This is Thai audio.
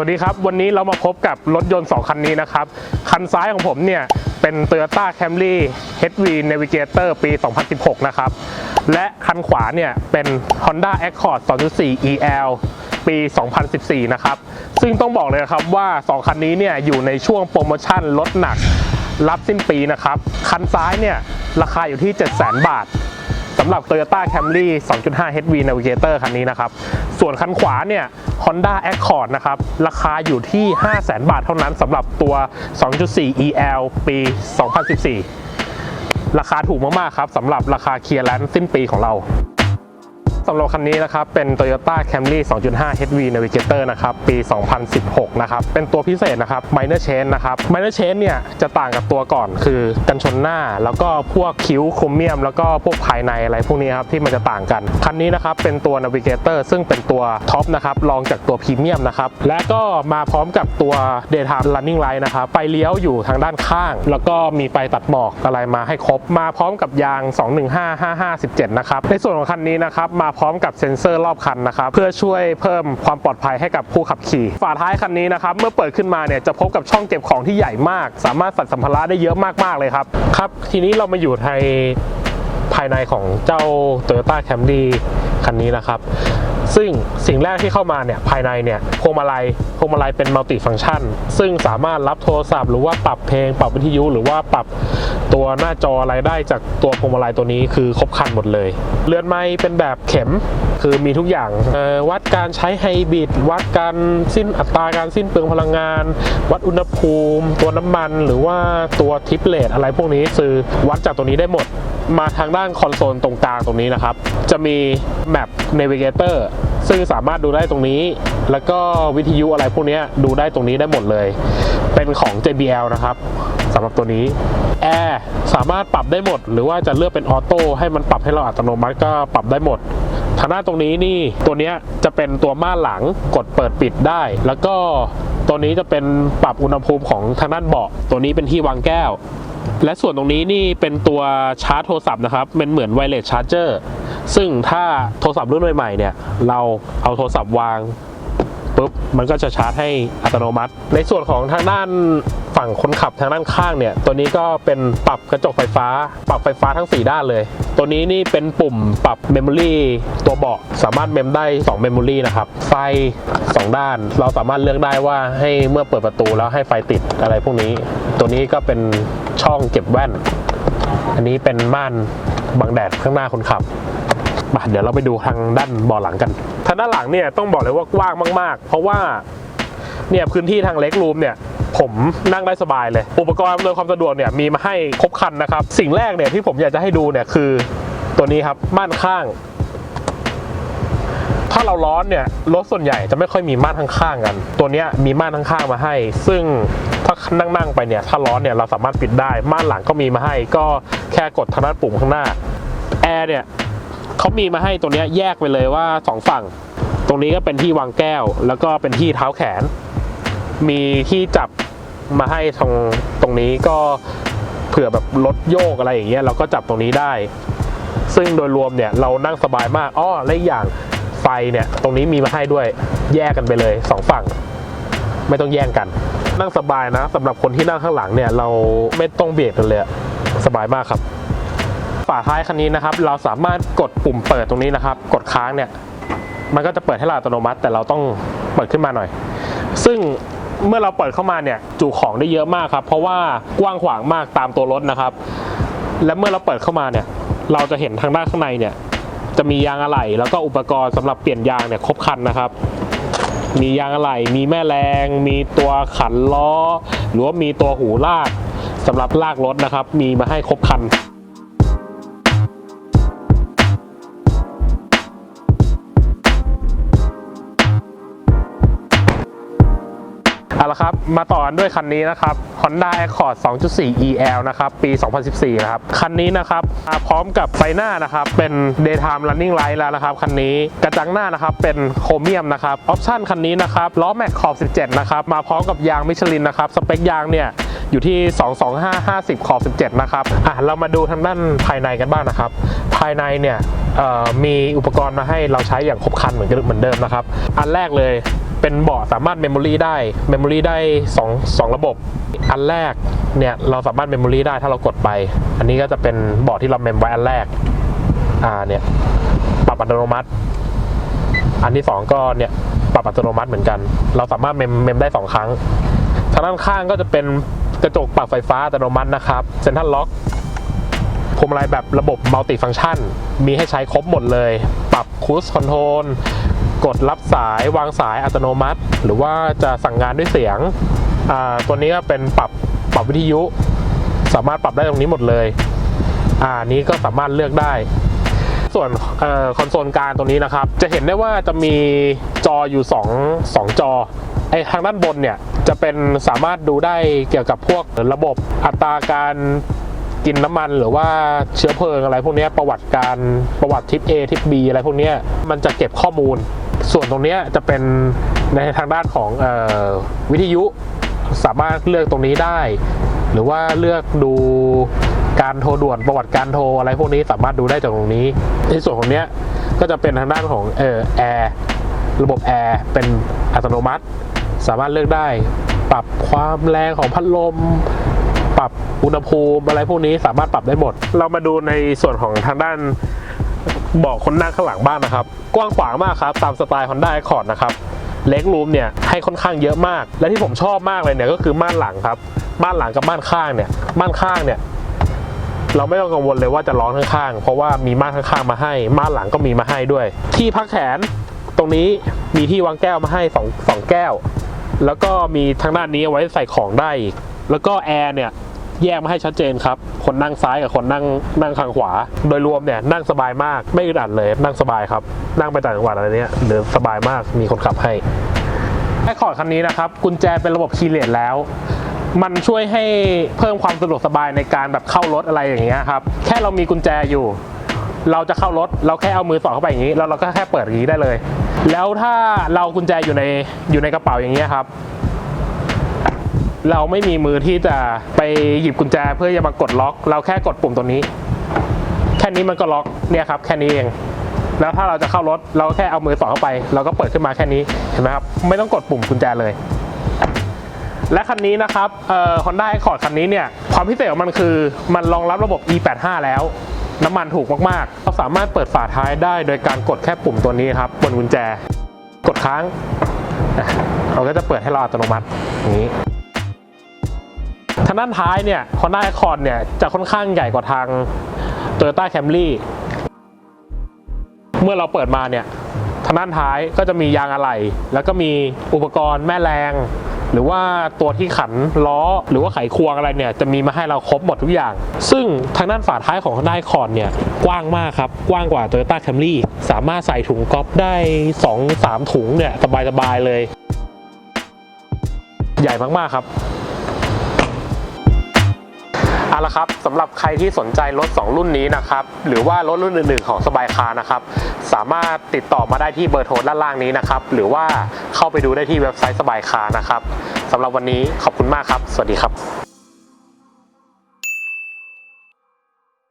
สวัสดีครับ วันนี้เรามาพบกับรถยนต์ 2 คันนี้นะครับ คันซ้ายของผมเนี่ย เป็น Toyota Camry HV Navigator ปี 2016 นะครับ และคันขวาเนี่ย เป็น Honda Accord 2.4 EL ปี 2014 นะครับ ซึ่งต้องบอกเลยครับว่า 2 คันนี้เนี่ย อยู่ในช่วงโปรโมชั่นลดหนักรับสิ้นปีนะครับ คันซ้ายเนี่ย ราคาอยู่ที่ 700,000 บาท สำหรับ Toyota Camry 2.5 HV Navigator คันนี้นะครับ ส่วนคันขวาเนี่ย Honda Accord นะครับ ราคาอยู่ที่ 500,000 บาทเท่านั้นสำหรับตัว 2.4 EL ปี 2014 ราคาถูกมาก ๆ ครับสำหรับราคาเคลียร์แลนซ์สิ้นปีของเรา สำหรับคันนี้นะครับ เป็น Toyota Camry 2.5 HV Navigator นะครับ ปี 2016 นะครับ เป็นตัวพิเศษนะครับ Minor Change นะครับ Minor Change เนี่ย จะต่างกับตัวก่อนคือกันชนหน้า แล้วก็พวกคิ้วโครเมียม แล้วก็พวกภายในอะไรพวกนี้ครับ ที่มันจะต่างกัน คันนี้นะครับ เป็นตัว Navigator ซึ่งเป็นตัวท็อปนะครับ รองจากตัวพรีเมียมนะครับ และก็มาพร้อมกับตัว Daytime Running Light นะครับ ไฟเลี้ยวอยู่ทางด้านข้าง แล้วก็มีไฟตัดหมอกอะไรมาให้ครบ มาพร้อมกับยาง 215-5517 นะครับ ในส่วนของคันนี้นะครับ มาพร้อมกับเซ็นเซอร์รอบคันนะครับเพื่อช่วยเพิ่มความปลอดภัยให้กับผู้ขับขี่ ฝาท้ายคันนี้นะครับเมื่อเปิดขึ้นมาเนี่ยจะพบกับช่องเก็บของที่ใหญ่มาก สามารถใส่สัมภาระได้เยอะมากๆเลยครับครับทีนี้เรามาอยู่ในภายในของเจ้า Toyota Camry คันนี้นะครับซึ่งสิ่งแรกที่เข้ามาเนี่ยภายในเนี่ยพวงมาลัยพวงมาลัยเป็นมัลติฟัง c t ชัน ซึ่งสามารถรับโทรศัพท์หรือว่าปรับเพลง ปรับวิทยุหรือว่าปรับ ตัวหน้าจออะไรได้จากตัวพวงมาลัยตัวนี้คือครบครันหมดเลย เรือนไม้เป็นแบบเข็มคือมีทุกอย่างวัดการใช้ไฮบริดวัดการสิ้นอัตราการสิ้นเปลืองพลังงาน วัดอุณหภูมิ ตัวน้ำมัน หรือว่าตัวทิปเลตอะไรพวกนี้คือวัดจากตัวนี้ได้หมด มาทางด้านคอนโซลตรงกลางตรงนี้นะครับ จะมี Map Navigator ซึ่งสามารถดูได้ตรงนี้ แล้วก็วิทยุอะไรพวกนี้ดูได้ตรงนี้ได้หมดเลย เป็นของ JBL นะครับ สำหรับตัวนี้แอร์สามารถปรับได้หมด หรือว่าจะเลือกเป็นออโต้ให้มันปรับให้เราอัตโนมัติก็ปรับได้หมดทางด้านตรงนี้นี่ตัวนี้จะเป็นตัวม่านหลังกดเปิดปิดได้ แล้วก็ตัวนี้จะเป็นปรับอุณหภูมิของทางด้านเบาะตัวนี้เป็นที่วางแก้ว และส่วนตรงนี้นี่เป็นตัวชาร์จโทรศัพท์นะครับเป็นเหมือนไวเลสชาร์จเจอร์ซึ่งถ้าโทรศัพท์รุ่นใหม่ๆเนี่ย เราเอาโทรศัพท์วางปุ๊บมันก็จะชาร์จให้อัตโนมัติ ในส่วนของทางด้าน ฝั่งคนขับทางด้านข้างเนี่ย ตัวนี้ก็เป็นปรับกระจกไฟฟ้า ปรับไฟฟ้าทั้ง 4 ด้านเลย ตัวนี้นี่เป็นปุ่มปรับเมมโมรีตัวเบาะสามารถเมมได้2เมมโมรีนะครับ ไฟ 2 ด้าน เราสามารถเลือกได้ว่าให้เมื่อเปิดประตูแล้วให้ไฟติดอะไรพวกนี้ ตัวนี้ก็เป็นช่องเก็บแว่น อันนี้เป็นม่านบังแดดข้างหน้าคนขับมาเดี๋ยวเราไปดูทางด้านเบาะหลังกันทางด้านหลังเนี่ยต้องบอกเลยว่ากว้างมาก ๆ เพราะว่าเนี่ยพื้นที่ทางเล็กรูมเนี่ย ผมนั่งได้สบายเลย อุปกรณ์อำนวยความสะดวกเนี่ยมีมาให้ครบครันนะครับ สิ่งแรกเนี่ยที่ผมอยากจะให้ดูเนี่ยคือตัวนี้ครับม่านข้าง ถ้าเราร้อนเนี่ยรถส่วนใหญ่จะไม่ค่อยมีม่านข้างๆกัน ตัวนี้มีม่านข้างๆมาให้ ซึ่งถ้านั่งๆไปเนี่ยถ้าร้อนเนี่ยเราสามารถปิดได้ม่านหลังก็มีมาให้ ก็แค่กดทางด้านปุ่มข้างหน้าแอร์เนี่ยเขามีมาให้ตัวนี้แยกไปเลยว่าสองฝั่ง ตรงนี้ก็เป็นที่วางแก้ว แล้วก็เป็นที่เท้าแขน มีที่จับ มาให้ตรงตรงนี้ก็เผื่อแบบรถโยกอะไรอย่างเงี้ยเราก็จับตรงนี้ได้ ซึ่งโดยรวมเนี่ยเรานั่งสบายมากอ้อและอีกอย่างไฟเนี่ยตรงนี้มีมาให้ด้วยแยกกันไปเลยสองฝั่งไม่ต้องแย่งกัน นั่งสบายนะสำหรับคนที่นั่งข้างหลังเนี่ยเราไม่ต้องเบียดกันเลยสบายมากครับฝาท้ายคันนี้นะครับ เราสามารถกดปุ่มเปิดตรงนี้นะครับ กดค้างเนี่ย มันก็จะเปิดให้เราอัตโนมัติ แต่เราต้องเปิดขึ้นมาหน่อย ซึ่ง เมื่อเราเปิดเข้ามาเนี่ยจุของได้เยอะมากครับ เพราะว่ากว้างขวางมากตามตัวรถนะครับ และเมื่อเราเปิดเข้ามาเนี่ย เราจะเห็นทางด้านข้างในเนี่ย จะมียางอะไหล่แล้วก็อุปกรณ์สำหรับเปลี่ยนยางเนี่ยครบคันนะครับ มียางอะไหล่มีแม่แรง มีตัวขันล้อ หรือว่ามีตัวหูลากสำหรับลากรถนะครับ มีมาให้ครบคัน เอาละครับ มาต่อกันด้วยคันนี้นะครับ Honda Accord 2.4 EL นะครับ ปี 2014 นะครับ คันนี้นะครับมาพร้อมกับไฟหน้านะครับ เป็น Daytime Running Light แล้วนะครับ คันนี้กระจังหน้านะครับ เป็นโครเมียมนะครับ ออปชั่นคันนี้นะครับล้อแม็กขอบ 17 นะครับ มาพร้อมกับยางมิชลินนะครับ สเปคยางเนี่ยอยู่ที่ 225 50 ขอบ 17 นะครับ อะ เรามาดูทางด้านภายในกันบ้างนะครับ ภายในเนี่ยมีอุปกรณ์มาให้เราใช้อย่างครบครันเหมือนกันเหมือนเดิมนะครับ อันแรกเลย เป็นเบาะสามารถเมมโมรีได้เมมโมรีได้2 2 ระบบ อันแรกเนี่ยเราสามารถเมมโมรีได้ถ้าเรากดไป อันนี้ก็จะเป็นเบาะที่เราเมมไว้อันแรกอ่าเนี่ยปรับอัตโนมัติ อันที่สองก็เนี่ยปรับอัตโนมัติเหมือนกัน เราสามารถเมมเมมได้สองครั้งทางด้านข้างก็จะเป็นกระจกปรับไฟฟ้าอัตโนมัตินะครับเซ็นทรัลล็อกพวงมาลัยแบบระบบมัลติฟัง c t ชัน มีให้ใช้ครบหมดเลย ปรับคูสคอนโทรล กดรับสายวางสายอัตโนมัติ หรือว่าจะสั่งงานด้วยเสียงอ่าตัวนี้ก็เป็นปรับปรับวิทยุ สามารถปรับได้ตรงนี้หมดเลยอ่านี้ก็สามารถเลือกได้ ส่วนอคอนโซลกลางตรงนี้นะครับ จะเห็นได้ว่าจะมีจออยู่ 2 2 จอไอทางด้านบนเนี่ยจะเป็นสามารถดูได้เกี่ยวกับพวกระบบอัตราการกินน้ำมันหรือว่าเชื้อเพลิงอะไรพวกนี้ประวัติการประวัติทิศ A ทิศ B อะไรพวกนี้มันจะเก็บข้อมูล ส่วนตรงนี้จะเป็นในทางด้านของออวิทยุสามารถเลือกตรงนี้ได้ หรือว่าเลือกดูการโทรด่วนประวัติการโทรอะไรพวกนี้สามารถดูได้จากตรงนี้ ในส่วนของเนี้ยก็จะเป็นทางด้านของเออแอร์ระบบแอร์เป็นอัตโนมัติ สามารถเลือกได้ ปรับความแรงของพัดลม ปรับอุณหภูมิอะไรพวกนี้สามารถปรับได้หมด เรามาดูในส่วนของทางด้าน บาะคนนั่งข้างหลังบ้างนะครับ กว้างขวางมากครับ ตามสไตล์ Honda Accord นะครับเล็กรูมเนี่ยให้ค่อนข้างเยอะมาก และที่ผมชอบมากเลยเนี่ยก็คือม่านหลังครับม่านหลังกับม่านข้างเนี่ยม่านข้างเนี่ยเราไม่ต้องกังวลเลยว่าจะร้อนข้างๆ เพราะว่ามีม่านข้างๆมาให้ ม่านหลังก็มีมาให้ด้วย ที่พักแขนตรงนี้มีที่วางแก้วมาให้สองสองแก้ว แล้วก็มีทางด้านนี้เอาไว้ใส่ของได้อีก แล้วก็แอร์เนี่ย แยกมาให้ชัดเจนครับ คนนั่งซ้ายกับคนนั่งนั่งข้างขวา โดยรวมเนี่ยนั่งสบายมากไม่อึดอัดเลยนั่งสบายครับ นั่งไปต่างจังหวัดอะไรเนี้ยหรือสบายมากมีคนขับให้ไอคอร์ดคันนี้นะครับกุญแจเป็นระบบคีย์เลสแล้วมันช่วยให้เพิ่มความสะดวกสบายในการแบบเข้ารถอะไรอย่างเงี้ยครับ แค่เรามีกุญแจอยู่ เราจะเข้ารถ เราแค่เอามือสอดเข้าไปอย่างนี้ แล้วเราก็แค่เปิดอย่างนี้ได้เลย แล้วถ้าเรากุญแจอยู่ในอยู่ในกระเป๋าอย่างเงี้ยครับ เราไม่มีมือที่จะไปหยิบกุญแจเพื่อจะมากดล็อก เราแค่กดปุ่มตัวนี้ แค่นี้มันก็ล็อกเนี่ยครับแค่นี้เอง แล้วถ้าเราจะเข้ารถเราแค่เอามือสอดเข้าไป เราก็เปิดขึ้นมาแค่นี้เห็นไหมครับไม่ต้องกดปุ่มกุญแจเลย และคันนี้นะครับเอ่อ Honda Accord คันนี้เนี่ยความพิเศษของมันคือมันรองรับระบบ E85 แล้วน้ำมันถูกมากๆ เราสามารถเปิดฝาท้ายได้โดยการกดแค่ปุ่มตัวนี้ครับบนกุญแจ กดค้าง เราก็จะเปิดให้เราอัตโนมัติอย่างนี้ ทางด้านท้ายเนี่ย Honda Accord เนี่ยจะค่อนข้างใหญ่กว่าทาง Toyota Camry เมื่อเราเปิดมาเนี่ยทางด้านท้ายก็จะมียางอะไหล่แล้วก็มีอุปกรณ์แม่แรง หรือว่าตัวที่ขันล้อ หรือว่าไขควงอะไรเนี่ยจะมีมาให้เราครบหมดทุกอย่าง ซึ่งทางด้านฝาท้ายของ Honda Accord เนี่ยกว้างมากครับ กว้างกว่า Toyota Camry สามารถใส่ถุงก๊อฟได้ 2-3 ถุงเนี่ยสบายๆเลย ใหญ่มากๆครับ เอาละครับสำหรับใครที่สนใจรถ 2 รุ่นนี้นะครับ หรือว่ารถรุ่นอื่นๆของสบายคานะครับ สามารถติดต่อมาได้ที่เบอร์โทรด้านล่างนี้นะครับ หรือว่าเข้าไปดูได้ที่เว็บไซต์สบายคานะครับสำหรับวันนี้ขอบคุณมากครับ สวัสดีครับ